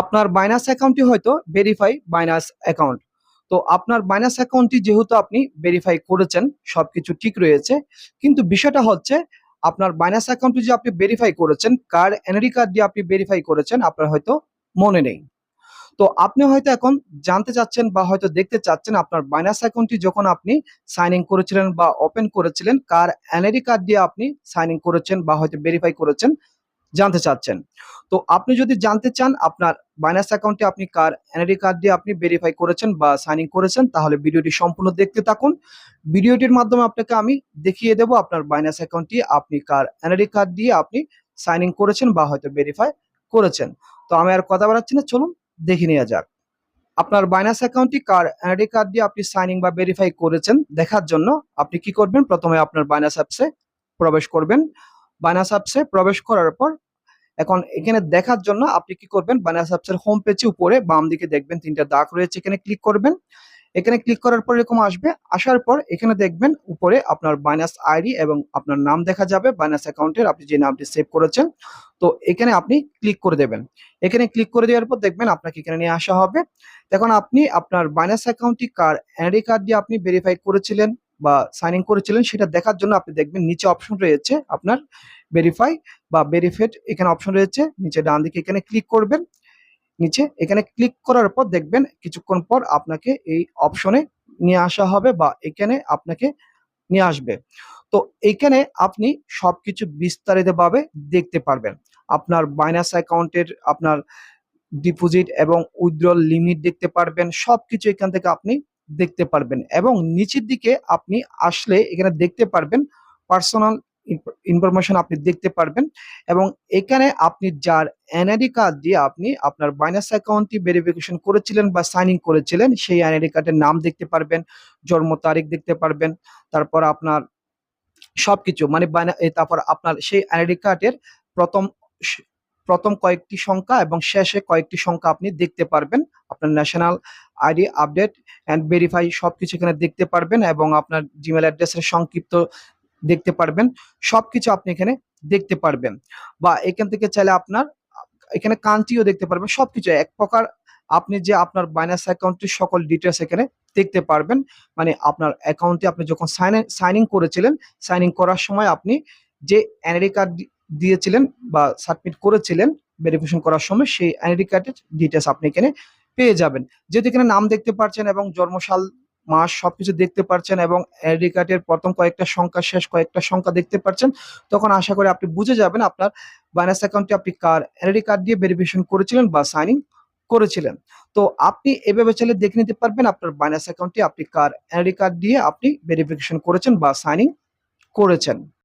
আপনার বাইনাস অ্যাকাউন্টটি হয়তো ভেরিফাই বাইনাস অ্যাকাউন্ট তো আপনার বাইনাস অ্যাকাউন্টটি যেহেতু আপনি ভেরিফাই করেছেন, সবকিছু ঠিক রয়েছে। কিন্তু বিষয়টা হচ্ছে, আপনার বাইনাস অ্যাকাউন্টটি যে আপনি ভেরিফাই করেছেন কার এনআরই কার্ড দিয়ে আপনি ভেরিফাই করেছেন, আপনার হয়তো মনে নেই। তো আপনি হয়তো এখন জানতে চাচ্ছেন বা হয়তো দেখতে চাচ্ছেন, আপনার বাইনাস অ্যাকাউন্টটি যখন আপনি সাইন ইন করেছিলেন বা ওপেন করেছিলেন কার এনআরই কার্ড দিয়ে আপনি সাইন ইন করেছেন বা হয়তো ভেরিফাই করেছেন জানতে চাচ্ছেন। তো আপনি যদি জানতে চান, আপনার বাইনাস অ্যাকাউন্টে আপনি কার এনআরই কার্ড দিয়ে আপনি ভেরিফাই করেছেন বা সাইন ইন করেছেন, তাহলে ভিডিওটি সম্পূর্ণ দেখতে থাকুন। ভিডিওটির মাধ্যমে আপনাকে আমি দেখিয়ে দেব আপনার বাইনাস অ্যাকাউন্টটি আপনি কার এনআরই কার্ড দিয়ে আপনি সাইন ইন করেছেন বা হয়তো ভেরিফাই করেছেন। তো আমি আর কথা বাড়াচ্ছি না, চলুন দেখে নেওয়া যাক। আপনার বাইনাস অ্যাকাউন্টটি কার এনআরডি কার্ড দিয়ে আপনি সাইনিং বা ভেরিফাই করেছেন, দেখার জন্য আপনি কি করবেন? প্রথমে আপনার বাইনাস অ্যাপসে প্রবেশ করবেন। বাইনাস অ্যাপসে প্রবেশ করার পর, এখন এখানে দেখার জন্য আপনি কি করবেন? বাইনাস অ্যাপসের হোম পেজে উপরে বাম দিকে দেখবেন তিনটা দাগ রয়েছে, এখানে ক্লিক করবেন। এখানে ক্লিক করার পর এরকম আসবে। আসার পর এখানে দেখবেন উপরে আপনার বাইনাস আইডি এবং আপনার নাম দেখা যাবে। বাইনাস অ্যাকাউন্টের আপনি যে নামটি সেভ করেছেন, তো এখানে আপনি ক্লিক করে দেবেন। এখানে ক্লিক করে দেওয়ার পর দেখবেন আপনাকে এখানে নিয়ে আসা হবে। এখন আপনি আপনার বাইনাস অ্যাকাউন্টটি কার এনআইডি কার্ড দিয়ে আপনি ভেরিফাই করেছিলেন? বা সাইন ইন করেছিলেন, সেটা দেখার জন্য আপনি দেখবেন নিচে অপশন রয়েছে আপনার ভেরিফাই বা ভেরিফেড এখানে অপশন রয়েছে, নিচে ডান দিকে এখানে ক্লিক করবেন। নিচে এখানে ক্লিক করার পর দেখবেন কিছুক্ষণ পর আপনাকে এই অপশনে নিয়ে আসা হবে বা এখানে আপনাকে নিয়ে আসবে। তো এইখানে আপনি সবকিছু বিস্তারিতভাবে দেখতে পারবেন। আপনার বাইনাস অ্যাকাউন্টের আপনার ডিপোজিট এবং উইথড্রল লিমিট দেখতে পারবেন, সবকিছু এখান থেকে আপনি দেখতে পারবেন এবং নিচের দিকে আপনি আসলে এখানে দেখতে পারবেন পার্সোনাল ইনফরমেশন আপনি দেখতে পারবেন এবং এখানে আপনি যার এনআইডি কার্ড দিয়ে আপনি আপনার বাইনাস অ্যাকাউন্টটি ভেরিফিকেশন করেছিলেন বা সাইন ইন করেছিলেন, সেই এনআইডি কার্ডের নাম দেখতে পারবেন, জন্ম তারিখ দেখতে পারবেন, তারপর আপনার সবকিছু মানে তারপর আপনার সেই এনআইডি কার্ডের প্রথম প্রথম কয়েকটি সংখ্যা এবং শেষে কয়েকটি সংখ্যা আপনি দেখতে পারবেন। আপনার national ID update and verify সব কিছু এখানে দেখতে পারবেন এবং আপনার জিমেল অ্যাড্রেসের সংক্ষিপ্ত দেখতে পারবেন। সব কিছু আপনি এখানে দেখতে পারবেন বা এখান থেকে চাইলে আপনার এখানে কান্ট্রিও দেখতে পারবেন। সব কিছু এক প্রকার আপনি যে আপনার বাইনাস অ্যাকাউন্টের সকল ডিটেলস এখানে দেখতে পারবেন। মানে আপনার অ্যাকাউন্টে আপনি যখন সাইন সাইনিং করেছিলেন সাইনিং করার সময় আপনি যে এনআইডি কার্ড দিয়েছিলেন বা সাবমিট করেছিলেন ভেরিফিকেশন করার সময় সেই এনআইডি কার্ডের ডিটেলস আপনি এখানে পেয়ে যাবেন। যেহেতু এখানে নাম দেখতে পাচ্ছেন এবং জন্মসাল, মাস সবকিছু দেখতে পাচ্ছেন এবং এনআইডি কার্ডের প্রথম কয়েকটা সংখ্যা, শেষ কয়েকটা সংখ্যা দেখতে পাচ্ছেন তখন আশা করি আপনি বুঝে যাবেন আপনার বাইনাস অ্যাকাউন্টে আপনি কার এনআইডি কার্ড দিয়ে ভেরিফিকেশন করেছিলেন বা সাইনিং করেছিলেন। তো আপনি এভাবে চাইলে দেখে নিতে পারবেন আপনার বাইনাস অ্যাকাউন্টে আপনি কার এনআইডি কার্ড দিয়ে আপনি ভেরিফিকেশন করেছেন বা সাইনিং করেছেন।